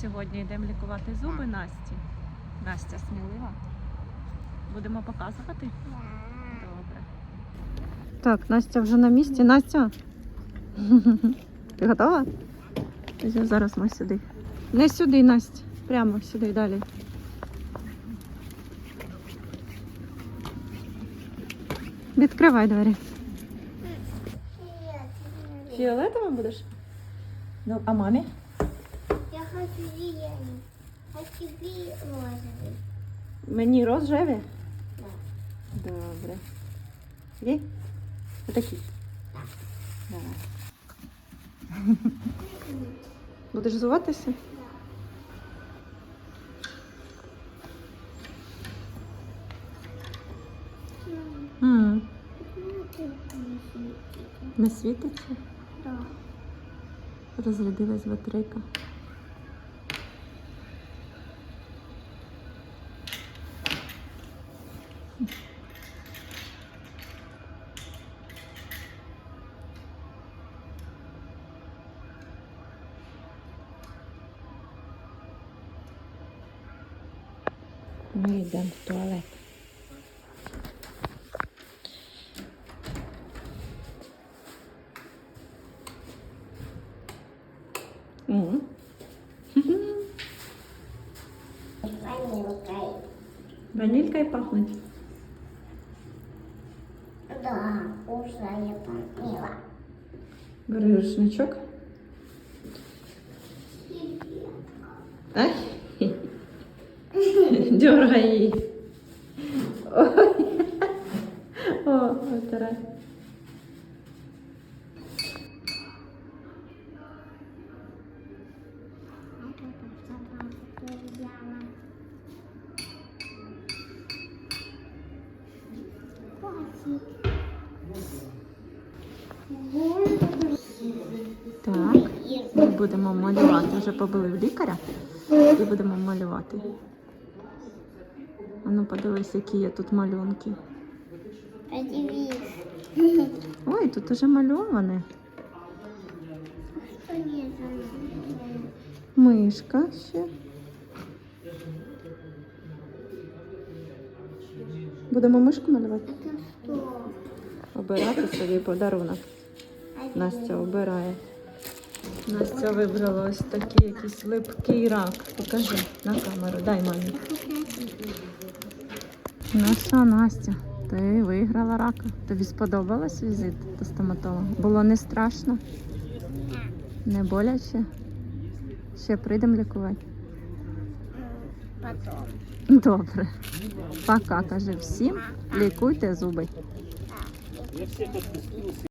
Сьогодні йдемо лікувати зуби Насті. Настя смілива. Будемо показувати? Добре. Так, Настя вже на місці. Настя. Ти готова? Зараз ми сюди. Не сюди, Настя. Прямо сюди далі. Відкривай двері. Фіолетовим будеш? Ну, а мамі? Хочу зеленый, а тебе розовый. Мені рожеві? Да. Добре. Є? Отакі. Давай. Будеш зуватися? М, Не світиться? Да. Розрядилась батарейка. Ми йдемо в туалет. Пахнуть. Да, уже я помнила. Бери рушничок. Ай. Дергай її. Ой. О, витирай. Так, ми будемо малювати. Вже побили в лікаря і будемо малювати. А ну подивись, які є тут малюнки. Подивись. Ой, тут уже мальоване. Мишка ще. Будемо мишку малювати? Обирати собі подарунок. Настя обирає. Настя вибрала ось такий якийсь липкий рак. Покажи на камеру. Дай мамі. Ну що, Настя, ти виграла рака. Тобі сподобалось візит до стоматолога? Було не страшно? Не боляче? Ще прийдемо лікувати? Добре. Пока, каже всім. Лікуйте зуби.